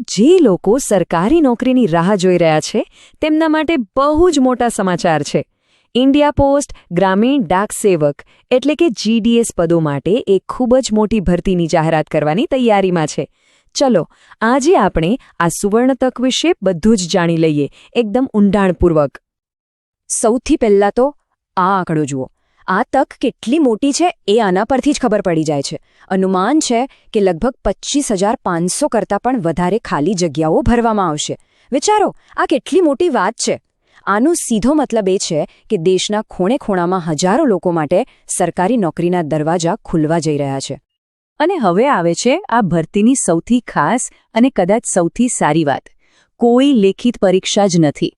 જે લોકો સરકારી નોકરીની રાહ જોઈ રહ્યા છે, તેમના માટે બહુ જ મોટા સમાચાર છે. ઇન્ડિયા પોસ્ટ ગ્રામીણ ડાક સેવક, એટલે કે જીડીએસ પદો માટે એક ખૂબ જ મોટી ભરતીની જાહેરાત કરવાની તૈયારીમાં છે. ચલો, આજે આપણે આ સુવર્ણ તક વિશે બધું જ જાણી લઈએ, એકદમ ઊંડાણપૂર્વક. સૌથી પહેલાં તો આ આંકડો જુઓ. આ તક કેટલી મોટી છે એ આના પરથી જ ખબર પડી જાય છે. અનુમાન છે કે લગભગ પચીસ હજાર પાંચસો કરતાં પણ વધારે ખાલી જગ્યાઓ ભરવામાં આવશે. વિચારો, આ કેટલી મોટી વાત છે. આનો સીધો મતલબ એ છે કે દેશના ખૂણે ખૂણામાં હજારો લોકો માટે સરકારી નોકરીના દરવાજા ખુલવા જઈ રહ્યા છે. અને હવે આવે છે આ ભરતીની સૌથી ખાસ અને કદાચ સૌથી સારી વાત. કોઈ લેખિત પરીક્ષા જ નથી.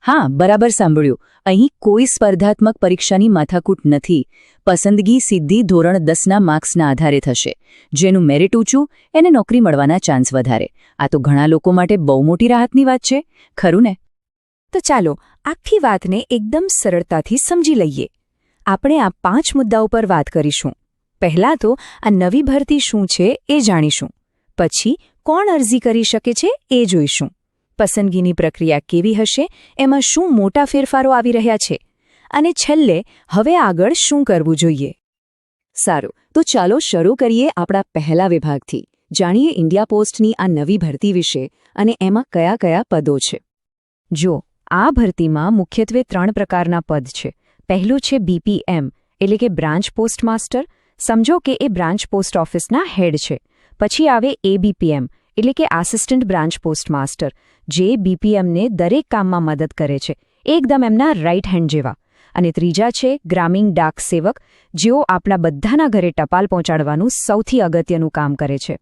હા, બરાબર સાંભળ્યું. અહીં કોઈ સ્પર્ધાત્મક પરીક્ષાની માથાકૂટ નથી. પસંદગી સીધી ધોરણ દસના માર્ક્સના આધારે થશે. જેનું મેરિટ ઊંચું, એને નોકરી મળવાના ચાન્સ વધારે. આ તો ઘણા લોકો માટે બહુ મોટી રાહતની વાત છે. ખરું ને? તો ચાલો, આખી વાતને એકદમ સરળતાથી સમજી લઈએ. આપણે આ પાંચ મુદ્દાઓ પર વાત કરીશું. પહેલાં તો આ નવી ભરતી શું છે એ જાણીશું. પછી કોણ અરજી કરી શકે છે એ જોઈશું. પસંદગીની પ્રક્રિયા કેવી હશે, એમાં શું મોટા ફેરફારો આવી રહ્યા છે અને છેલ્લે હવે આગળ શું કરવું જોઈએ? સારું, તો ચાલો શરૂ કરીએ આપણા પહેલા વિભાગથી. જાણીએ ઇન્ડિયા પોસ્ટની આ નવી ભરતી વિશે અને એમાં કયા કયા પદો છે. જો આ ભરતીમાં મુખ્યત્વે ત્રણ પ્રકારના પદ છે. પહેલું છે બીપીએમ એટલે કે બ્રાન્ચ પોસ્ટ માસ્ટર સમજો કે એ બ્રાન્ચ પોસ્ટ ઓફિસના હેડ છે. પછી આવે એબીપીએમ એટલે કે આસિસ્ટન્ટ બ્રાન્ચ પોસ્ટ માસ્ટર જે બીપીએમને દરેક કામમાં મદદ કરે છે, એકદમ એમના રાઇટ હેન્ડ જેવા. અને ત્રીજા છે, ગ્રામીણ ડાક સેવક, જેઓ આપણા બધાના ઘરે ટપાલ પહોંચાડવાનું સૌથી અગત્યનું કામ કરે છે.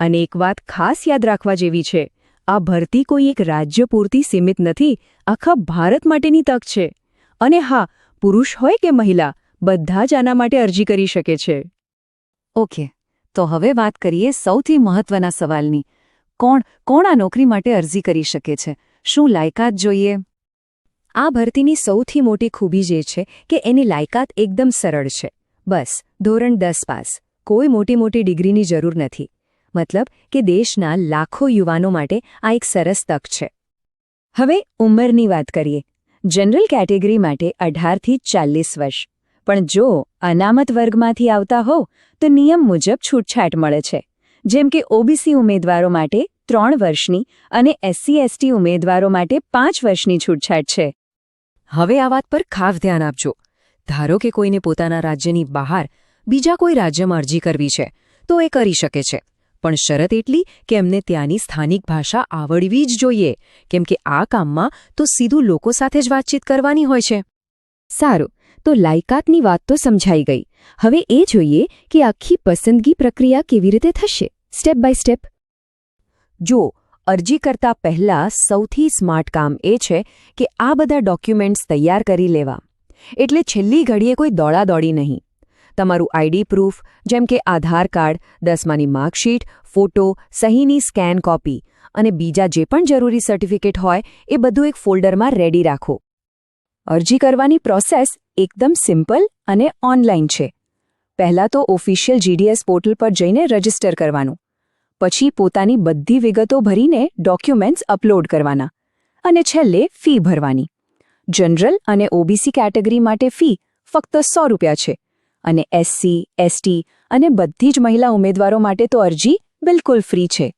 અને એક વાત ખાસ યાદ રાખવા જેવી છે, આ ભરતી કોઈ એક રાજ્ય પૂરતી સીમિત નથી, આખા ભારત માટેની તક છે. અને હા, પુરુષ હોય કે મહિલા, બધા જ આના માટે અરજી કરી શકે છે. ઓકે. તો હવે વાત કરીએ સૌથી મહત્વના સવાલની. કોણ કોણ આ નોકરી માટે અરજી કરી શકે છે? શું લાયકાત જોઈએ? આ ભરતીની સૌથી મોટી ખૂબી જે છે કે એની લાયકાત એકદમ સરળ છે. બસ, ધોરણ દસ પાસ. કોઈ મોટી મોટી ડિગ્રીની જરૂર નથી. મતલબ કે દેશના લાખો યુવાનો માટે આ એક સરસ તક છે. હવે ઉંમરની વાત કરીએ. જનરલ કેટેગરી માટે અઢારથી ચાલીસ વર્ષ. પણ જો અનામત વર્ગમાંથી આવતા હો તો નિયમ મુજબ છૂટછાટ મળે છે. જેમ કે ઓબીસી ઉમેદવારો માટે ત્રણ વર્ષની અને એસસી એસટી ઉમેદવારો માટે પાંચ વર્ષની છૂટછાટ છે. હવે આ વાત પર ખાસ ધ્યાન આપજો. ધારો કે કોઈને પોતાના રાજ્યની બહાર બીજા કોઈ રાજ્યમાં અરજી કરવી છે તો એ કરી શકે છે. પણ શરત એટલી કે એમને ત્યાંની સ્થાનિક ભાષા આવડવી જ જોઈએ કેમ કે આ કામમાં તો સીધું લોકો સાથે જ વાતચીત કરવાની હોય છે. સારું. તો લાયકાતની વાત તો સમજાઈ ગઈ. હવે એ જોઈએ કે આખી પસંદગી પ્રક્રિયા કેવી રીતે થશે. સ્ટેપ બાય સ્ટેપ જો અરજી કરતા પહેલા સૌથી સ્માર્ટ કામ એ છે કે આ બધા ડોક્યુમેન્ટ્સ તૈયાર કરી લેવા. એટલે છેલ્લી ઘડીએ કોઈ દોડાદોડી નહીં. તમારું આઈડી પ્રૂફ, જેમ કે આધાર કાર્ડ, દસમાની માર્કશીટ, ફોટો, સહીની સ્કેન કોપી અને બીજા જે પણ જરૂરી સર્ટિફિકેટ હોય, એ બધું એક ફોલ્ડરમાં રેડી રાખો. અરજી કરવાની પ્રોસેસ એકદમ સિમ્પલ અને ઓનલાઈન છે. પહેલાં તો ઓફિશિયલ જીડીએસ પોર્ટલ પર જઈને રજિસ્ટર કરવાનું. પછી પોતાની બધી વિગતો ભરીને ડોક્યુમેન્ટ્સ અપલોડ કરવાના. અને છેલ્લે ફી ભરવાની. જનરલ અને ઓબીસી કેટેગરી માટે ફી ફક્ત સો રૂપિયા છે. અને એસસી એસટી અને બધી જ મહિલા ઉમેદવારો માટે તો અરજી બિલકુલ ફ્રી છે.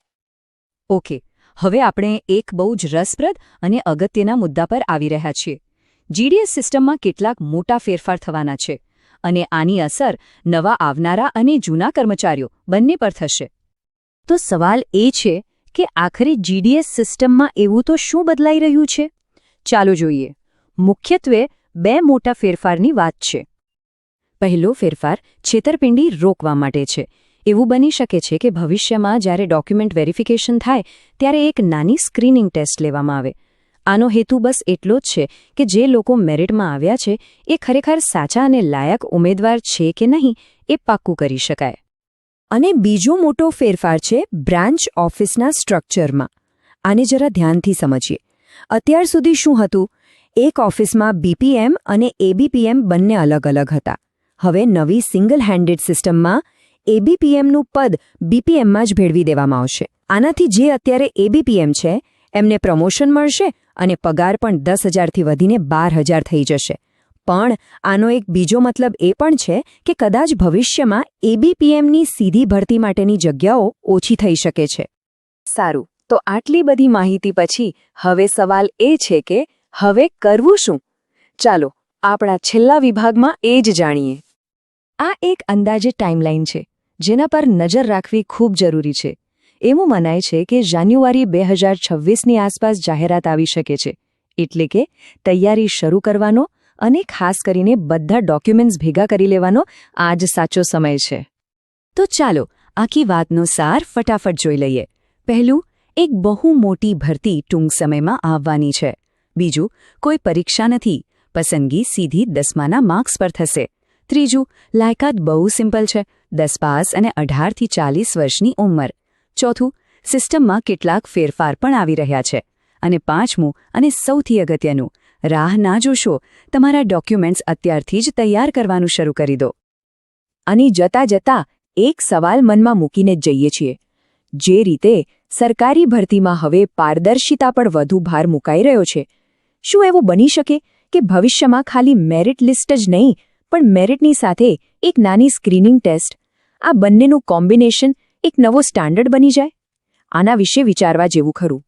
ઓકે, હવે આપણે એક બહુ જ રસપ્રદ અને અગત્યના મુદ્દા પર આવી રહ્યા છીએ. જીડીએસ સિસ્ટમમાં કેટલાક મોટા ફેરફાર થવાના છે અને આની અસર નવા આવનારા અને જૂના કર્મચારીઓ બંને પર થશે. તો સવાલ એ છે કે આખરે જીડીએસ સિસ્ટમમાં એવું તો શું બદલાઈ રહ્યું છે? ચાલો જોઈએ. મુખ્યત્વે બે મોટા ફેરફારની વાત છે. પહેલો ફેરફાર છેતરપિંડી રોકવા માટે છે. એવું બની શકે છે કે ભવિષ્યમાં જ્યારે ડોક્યુમેન્ટ વેરિફિકેશન થાય, ત્યારે એક નાની સ્ક્રીનિંગ ટેસ્ટ લેવામાં આવે. આનો હેતુ બસ એટલો જ છે કે જે લોકો મેરિટમાં આવ્યા છે, એ ખરેખર સાચા અને લાયક ઉમેદવાર છે કે નહીં, એ પાક્કું કરી શકાય. અને બીજો મોટો ફેરફાર છે બ્રાન્ચ ઓફિસના સ્ટ્રક્ચરમાં. આને જરા ધ્યાનથી સમજીએ. અત્યાર સુધી શું હતું? એક ઓફિસમાં બીપીએમ અને એબીપીએમ બંને અલગ અલગ હતા. હવે નવી સિંગલ હેન્ડેડ સિસ્ટમમાં એબીપીએમનું પદ બીપીએમમાં જ ભેળવી દેવામાં આવશે. આનાથી જે અત્યારે એબીપીએમ છે એમને પ્રમોશન મળશે અને પગાર પણ દસ હજારથી વધીને બાર હજાર થઈ જશે. પણ આનો એક બીજો મતલબ એ પણ છે કે કદાચ ભવિષ્યમાં એબીપીએમની સીધી ભરતી માટેની જગ્યાઓ ઓછી થઈ શકે છે. સારું, તો આટલી બધી માહિતી પછી હવે સવાલ એ છે કે હવે કરવું શું? ચાલો, આપણા છેલ્લા વિભાગમાં એ જ જાણીએ. આ એક અંદાજે ટાઈમલાઈન છે, જેના પર નજર રાખવી ખૂબ જરૂરી છે. એવું મનાય છે કે જાન્યુઆરી બે હજાર છવ્વીસની આસપાસ જાહેરાત આવી શકે છે. એટલે કે તૈયારી શરૂ કરવાનો અને ખાસ કરીને બધા ડોક્યુમેન્ટ્સ ભેગા કરી લેવાનો આ જ સાચો સમય છે. તો ચાલો, આખી વાતનો સાર ફટાફટ જોઈ લઈએ. પહેલું, એક બહુ મોટી ભરતી ટૂંક સમયમાં આવવાની છે. બીજું, કોઈ પરીક્ષા નથી. પસંદગી સીધી દસમાના માર્ક્સ પર થશે. ત્રીજું, લાયકાત બહુ સિમ્પલ છે. દસ પાસ અને અઢારથી ચાલીસ વર્ષની ઉંમર. ચોથું, સિસ્ટમમાં કેટલાક ફેરફાર પણ આવી રહ્યા છે. અને પાંચમું અને સૌથી અગત્યનું, રાહ ના જોશો, તમારા ડોક્યુમેન્ટ્સ અત્યારથી જ તૈયાર કરવાનું શરૂ કરી દો. અને જતા જતા એક સવાલ મનમાં મૂકીને જઈએ છીએ. જે રીતે સરકારી ભરતીમાં હવે પારદર્શિતા પર વધુ ભાર મુકાઈ રહ્યો છે. શું એવું બની શકે કે ભવિષ્યમાં ખાલી મેરિટ લિસ્ટ જ નહીં, પણ મેરિટની સાથે એક નાની સ્ક્રીનિંગ ટેસ્ટ? આ બંનેનું કોમ્બિનેશન એક નવો સ્ટાન્ડર્ડ બની જાય? આના વિશે વિચારવા જેવું ખરું.